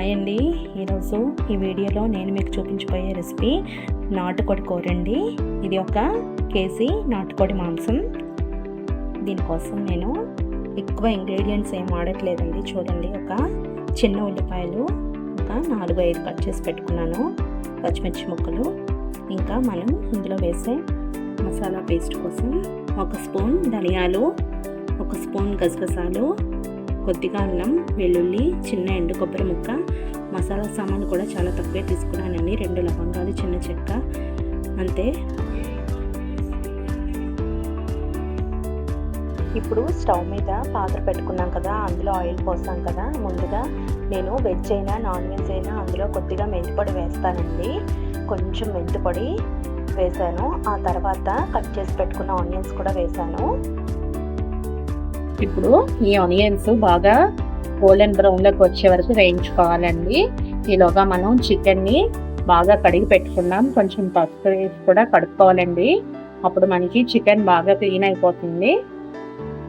Hi అండి. ఈరోజు ఈ వీడియోలో నేను మీకు చూపించబోయే రెసిపీ నాటుకోడి కూర అండి. ఇది ఒక కేజీ నాటుకోడి మాంసం. దీనికోసం నేను ఎక్కువ ఇంగ్రీడియంట్స్ ఏం వాడట్లేదండి. చూడండి ఒక చిన్న ఉల్లిపాయలు ఒక నాలుగు ఐదు కట్ చేసి పెట్టుకున్నాను. పచ్చిమిర్చి ముక్కలు. ఇంకా మనం ఇందులో వేసే మసాలా పేస్ట్ కోసం ఒక స్పూన్ ధనియాలు ఒక స్పూన్ గసగసాలు కొద్దిగా అల్లం వెల్లుల్లి చిన్న ఎండు కొబ్బరి ముక్క మసాలా సామాను కూడా చాలా తక్కువే తీసుకున్నానండి. రెండు లవంగాలు చిన్న చెక్క. అంతే. ఇప్పుడు స్టవ్ మీద పాత్ర పెట్టుకున్నాం కదా అందులో ఆయిల్ పోసాం కదా. ముందుగా నేను వెజ్ అయినా నాన్ వెజ్ అయినా అందులో కొద్దిగా మెంతిపొడి వేస్తానండి. కొంచెం మెంతిపొడి వేసాను. ఆ తర్వాత కట్ చేసి పెట్టుకున్న ఆనియన్స్ కూడా వేసాను. ఇప్పుడు ఈ ఆనియన్స్ బాగా గోల్డెన్ బ్రౌన్లోకి వచ్చే వరకు వేయించుకోవాలండి. ఈలోగా మనం చికెన్ని బాగా కడిగి పెట్టుకున్నాం. కొంచెం పసుపు వేసి కూడా కడుక్కోవాలండి. అప్పుడు మనకి చికెన్ బాగా క్లీన్ అయిపోతుంది.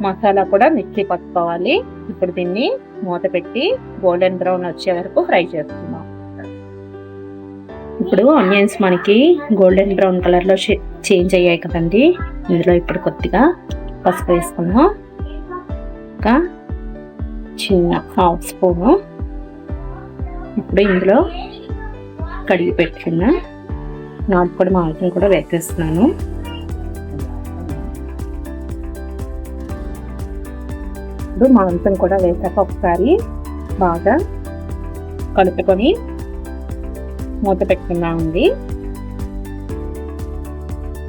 మసాలా కూడా మిక్సీ పట్టుకోవాలి. ఇప్పుడు దీన్ని మూత పెట్టి గోల్డెన్ బ్రౌన్ వచ్చే వరకు ఫ్రై చేసుకుందాం ఇప్పుడు ఆనియన్స్ మనకి గోల్డెన్ బ్రౌన్ కలర్లో చేంజ్ అయ్యాయి కదండి. ఇందులో ఇప్పుడు కొద్దిగా పసుపు వేసుకుందాం. ఒక చిన్న హాఫ్ స్పూను ఇప్పుడు ఇందులో కడిగి పెట్టుకున్న. నాటుకోడి మాంసం కూడా వేసేస్తున్నాను. ఇప్పుడు మాంసం కూడా వేసాక ఒకసారి బాగా కలుపుకొని మూత పెట్టుకున్నామండి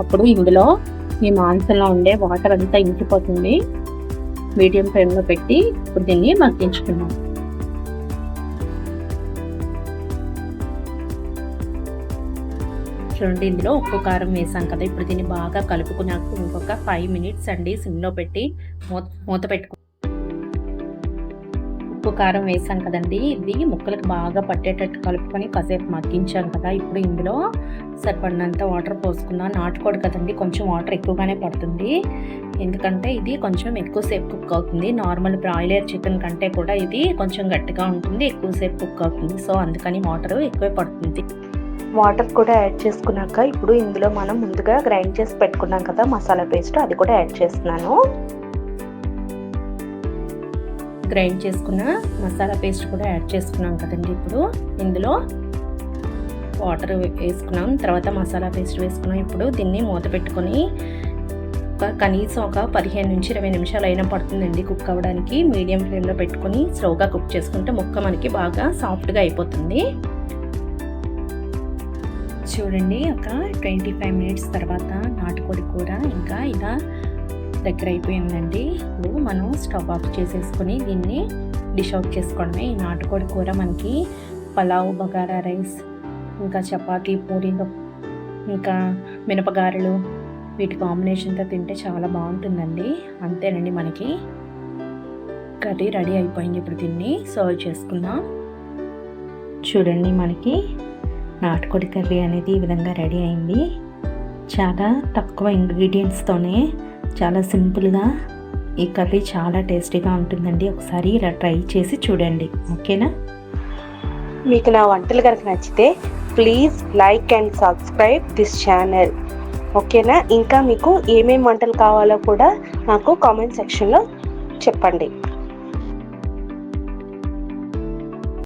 అప్పుడు ఇందులో ఈ మాంసంలో ఉండే వాటర్ అంతా ఇంకిపోతుంది. మీడియం ఫ్లేమ్లో పెట్టి ఇప్పుడు దీన్ని మగ్గించుకున్నాం చూడండి ఇందులో ఉప్పు కారం వేసాం కదా ఇప్పుడు దీన్ని బాగా కలుపుకున్నాక ఇంకొక ఫైవ్ మినిట్స్ అండి సిమ్లో పెట్టి మూత మూత పెట్టుకు ఉప్పు కారం వేసాను కదండి. ఇది ముక్కలకు బాగా పట్టేటట్టు కలుపుకొని కాసేపు మగ్గించాను కదా. ఇప్పుడు ఇందులో సరిపడినంత వాటర్ పోసుకున్నా. నాటుకోడు కదండి కొంచెం వాటర్ ఎక్కువగానే పడుతుంది. ఎందుకంటే ఇది కొంచెం ఎక్కువసేపు కుక్ అవుతుంది. నార్మల్ బ్రాయిలర్ చికెన్ కంటే కూడా ఇది కొంచెం గట్టిగా ఉంటుంది ఎక్కువసేపు కుక్ అవుతుంది. సో అందుకని వాటర్ ఎక్కువే పడుతుంది. వాటర్ కూడా యాడ్ చేసుకున్నాక ఇప్పుడు ఇందులో మనం ముందుగా గ్రైండ్ చేసి పెట్టుకున్నాం కదా మసాలా పేస్ట్ అది కూడా యాడ్ చేస్తున్నాను. గ్రైండ్ చేసుకున్న మసాలా పేస్ట్ కూడా యాడ్ చేసుకున్నాం కదండి ఇప్పుడు. ఇందులో వాటర్ వేసుకున్నాం తర్వాత మసాలా పేస్ట్ వేసుకున్నాం. ఇప్పుడు దీన్ని మూత పెట్టుకొని కనీసం ఒక పదిహేను నుంచి ఇరవై నిమిషాలు అయినా పడుతుందండి కుక్ అవ్వడానికి. మీడియం ఫ్లేమ్లో పెట్టుకొని స్లోగా కుక్ చేసుకుంటే ముక్క మనకి బాగా సాఫ్ట్గా అయిపోతుంది. చూడండి ఒక ట్వంటీ ఫైవ్ మినిట్స్ తర్వాత నాటుకోడి కూర. ఇంకా ఇలా దగ్గర అయిపోయిందండి ఇప్పుడు మనం స్టవ్ ఆఫ్ చేసేసుకొని దీన్ని డిష్ అవుట్ చేసుకోవడమే. ఈ నాటుకోడి కూర మనకి పలావ్ బగారా రైస్ ఇంకా చపాతీ పూరి ఇంకా మినపగారెలు వీటి కాంబినేషన్తో తింటే చాలా బాగుంటుందండి. అంతేనండి మనకి. కర్రీ రెడీ అయిపోయింది ఇప్పుడు దీన్ని సర్వ్ చేసుకుందాం. చూడండి మనకి నాటుకోడి కర్రీ అనేది ఈ విధంగా రెడీ అయింది. చాలా తక్కువ ఇంగ్రీడియంట్స్తోనే చాలా సింపుల్గా ఈ కర్రీ చాలా టేస్టీగా ఉంటుందండి. ఒకసారి ఇలా ట్రై చేసి చూడండి. ఓకేనా? మీకు నా వంటలు కనుక నచ్చితే please like and subscribe this channel. ఓకేనా? ఇంకా మీకు ఏమేమి వంటలు కావాలో కూడా నాకు కామెంట్ సెక్షన్లో చెప్పండి.